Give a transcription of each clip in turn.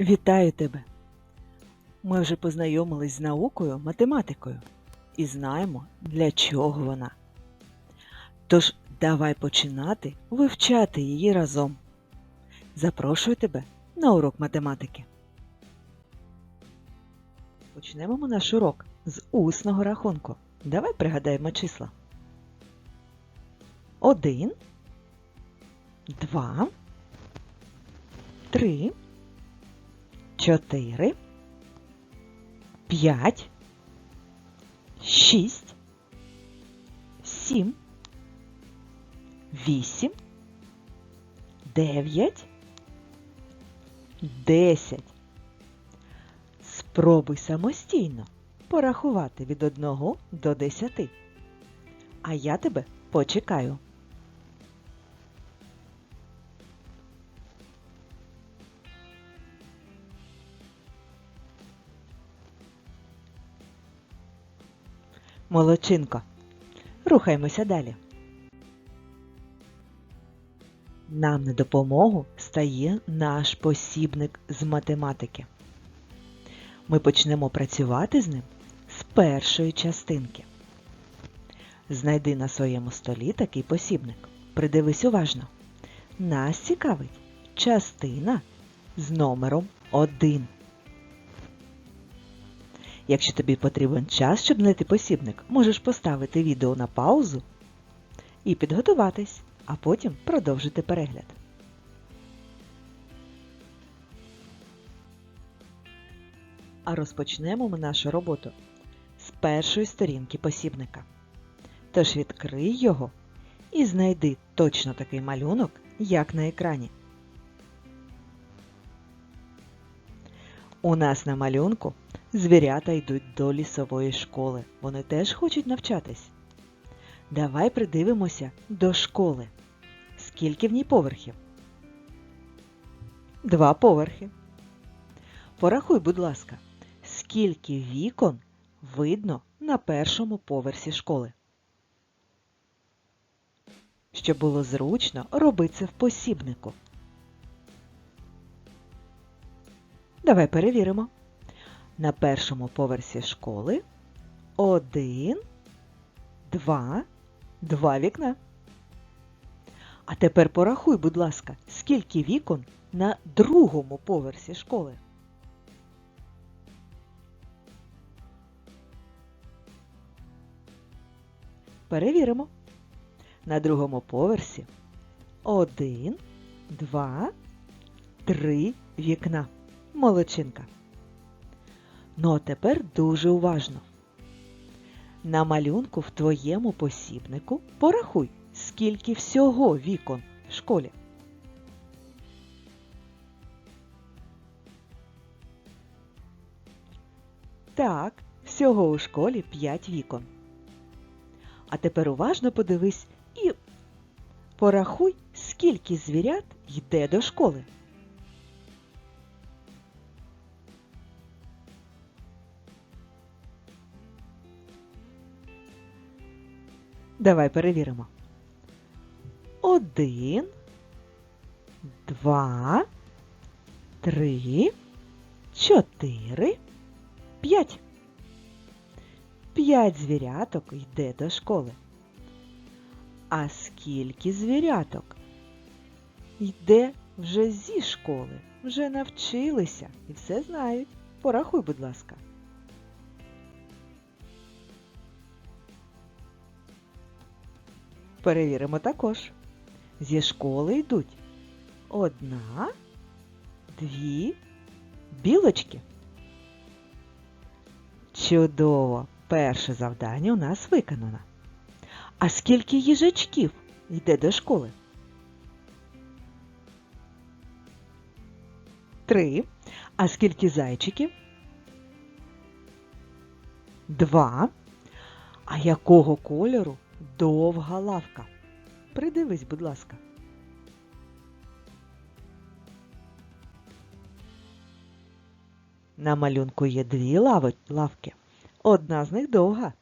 Вітаю тебе! Ми вже познайомились з наукою, математикою і знаємо, для чого вона. Тож давай починати вивчати її разом. Запрошую тебе на урок математики. Почнемо ми наш урок з усного рахунку. Давай пригадаємо числа. Один, два, три, чотири, п'ять, шість, сім, вісім, дев'ять, десять. Спробуй самостійно порахувати від одного до десяти. А я тебе почекаю. Молодчинко. Рухаємося далі. Нам на допомогу стає наш посібник з математики. Ми почнемо працювати з ним з першої частинки. Знайди на своєму столі такий посібник. Придивись уважно. Нас цікавить частина з номером 1. Якщо тобі потрібен час, щоб знайти посібник, можеш поставити відео на паузу і підготуватись, а потім продовжити перегляд. А розпочнемо ми нашу роботу з першої сторінки посібника. Тож відкрий його і знайди точно такий малюнок, як на екрані. У нас на малюнку звірята йдуть до лісової школи. Вони теж хочуть навчатись. Давай придивимося до школи. Скільки в ній поверхів? Два поверхи. Порахуй, будь ласка, скільки вікон видно на першому поверсі школи. Щоб було зручно, роби це в посібнику. Давай перевіримо. На першому поверсі школи один, два, два вікна. А тепер порахуй, будь ласка, скільки вікон на другому поверсі школи. Перевіримо. На другому поверсі один, два, три вікна. Молодчинка. Ну а тепер дуже уважно. На малюнку в твоєму посібнику порахуй, скільки всього вікон в школі. Так, всього у школі 5 вікон. А тепер уважно подивись і порахуй, скільки звірят йде до школи. Давай перевіримо. Один, два, три, чотири, п'ять. П'ять звіряток йде до школи. А скільки звіряток йде вже зі школи, вже навчилися і все знають. Порахуй, будь ласка. Перевіримо також. Зі школи йдуть одна, дві білочки. Чудово! Перше завдання у нас виконано. А скільки їжачків йде до школи? Три. А скільки зайчиків? Два. А якого кольору довга лавка? Придивись, будь ласка. На малюнку є дві лави- лавки. Одна з них довга.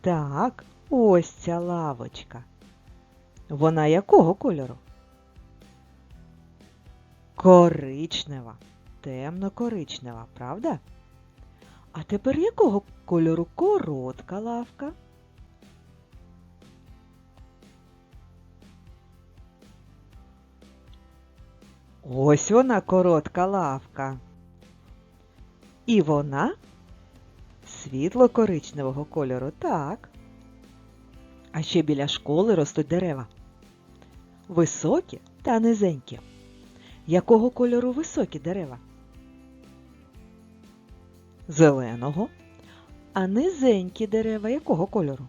Так, ось ця лавочка. Вона якого кольору? Коричнева. Темно-коричнева, правда? А тепер якого кольору коротка лавка? Ось вона коротка лавка. І вона світло-коричневого кольору, так. А ще біля школи ростуть дерева. Високі та низенькі. Якого кольору високі дерева? Зеленого. А низенькі дерева якого кольору?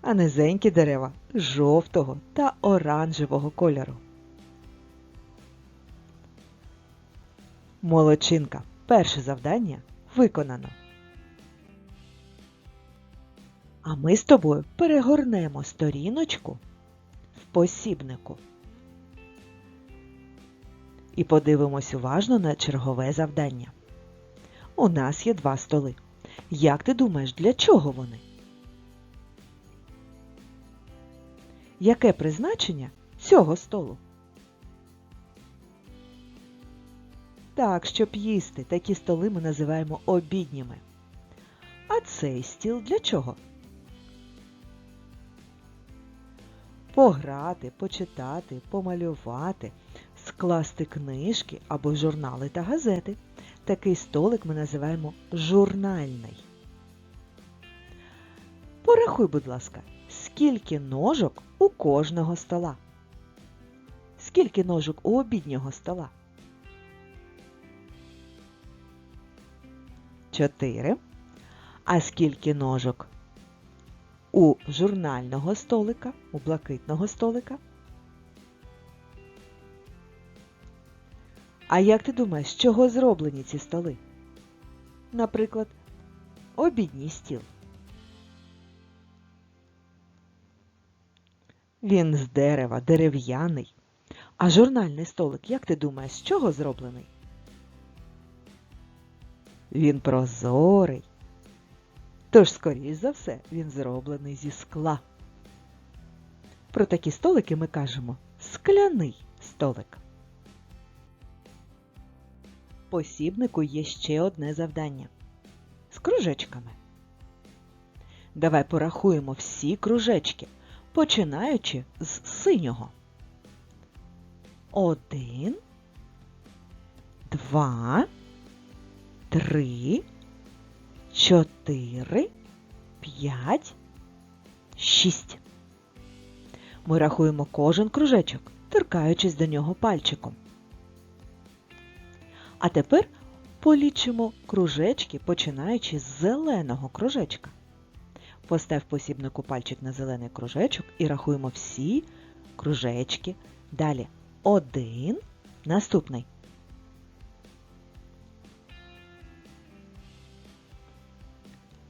А низенькі дерева жовтого та оранжевого кольору. Молодчинка. Перше завдання виконано. А ми з тобою перегорнемо сторіночку в посібнику. І подивимось уважно на чергове завдання. У нас є два столи. Як ти думаєш, для чого вони? Яке призначення цього столу? Так, щоб їсти, такі столи ми називаємо обідніми. А цей стіл для чого? Пограти, почитати, помалювати, скласти книжки або журнали та газети. Такий столик ми називаємо журнальний. Порахуй, будь ласка, скільки ножок у кожного стола? Скільки ножок у обіднього стола? Чотири. А скільки ножок у журнального столика, у блакитного столика? А як ти думаєш, з чого зроблені ці столи? Наприклад, обідній стіл. Він з дерева, дерев'яний. А журнальний столик, як ти думаєш, з чого зроблений? Він прозорий. Тож, скоріш за все, він зроблений зі скла. Про такі столики ми кажемо скляний столик. Посібнику є ще одне завдання з кружечками. Давай порахуємо всі кружечки, починаючи з синього. Один, два, три, чотири, п'ять, шість. Ми рахуємо кожен кружечок, торкаючись до нього пальчиком. А тепер полічимо кружечки, починаючи з зеленого кружечка. Постав посібнику пальчик на зелений кружечок і рахуємо всі кружечки. Далі один, наступний.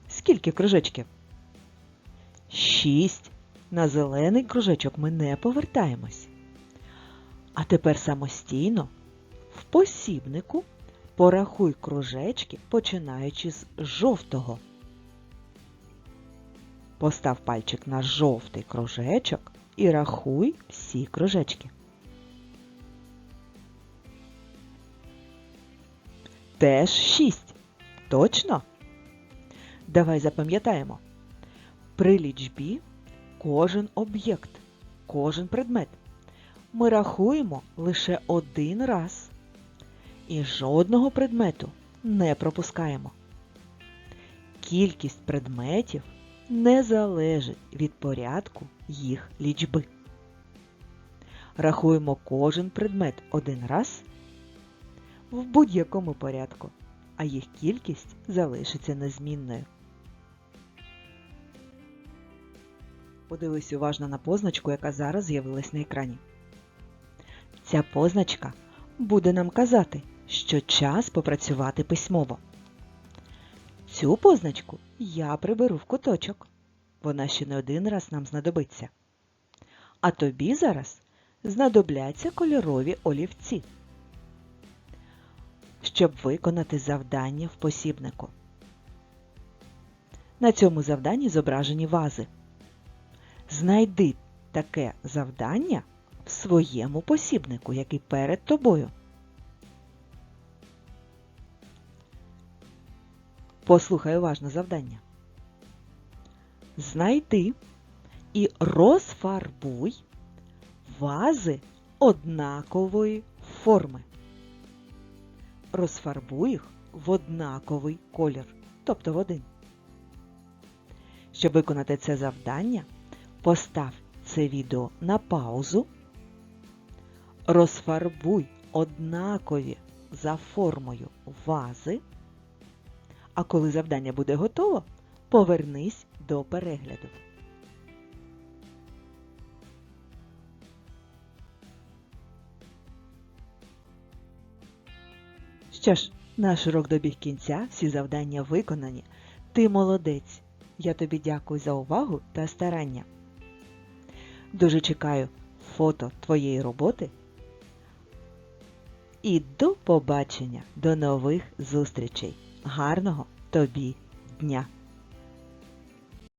Скільки кружечків? Шість. На зелений кружечок ми не повертаємось. А тепер самостійно в посібнику порахуй кружечки, починаючи з жовтого. Постав пальчик на жовтий кружечок і рахуй всі кружечки. Теж шість. Точно? Давай запам'ятаємо. При лічбі кожен об'єкт, кожен предмет ми рахуємо лише один раз і жодного предмету не пропускаємо. Кількість предметів не залежить від порядку їх лічби. Рахуємо кожен предмет один раз в будь-якому порядку, а їх кількість залишиться незмінною. Подивись уважно на позначку, яка зараз з'явилась на екрані. Ця позначка буде нам казати, що час попрацювати письмово. Цю позначку я приберу в куточок. Вона ще не один раз нам знадобиться. А тобі зараз знадобляться кольорові олівці, щоб виконати завдання в посібнику. На цьому завданні зображені вази. Знайди таке завдання в своєму посібнику, який перед тобою. Послухай уважно завдання. Знайди і розфарбуй вази однакової форми. Розфарбуй їх в однаковий колір, тобто в один. Щоб виконати це завдання, постав це відео на паузу, розфарбуй однакові за формою вази, а коли завдання буде готово, повернись до перегляду. Що ж, наш урок добіг кінця, всі завдання виконані. Ти молодець. Я тобі дякую за увагу та старання. Дуже чекаю фото твоєї роботи. І до побачення, до нових зустрічей. Гарного тобі дня!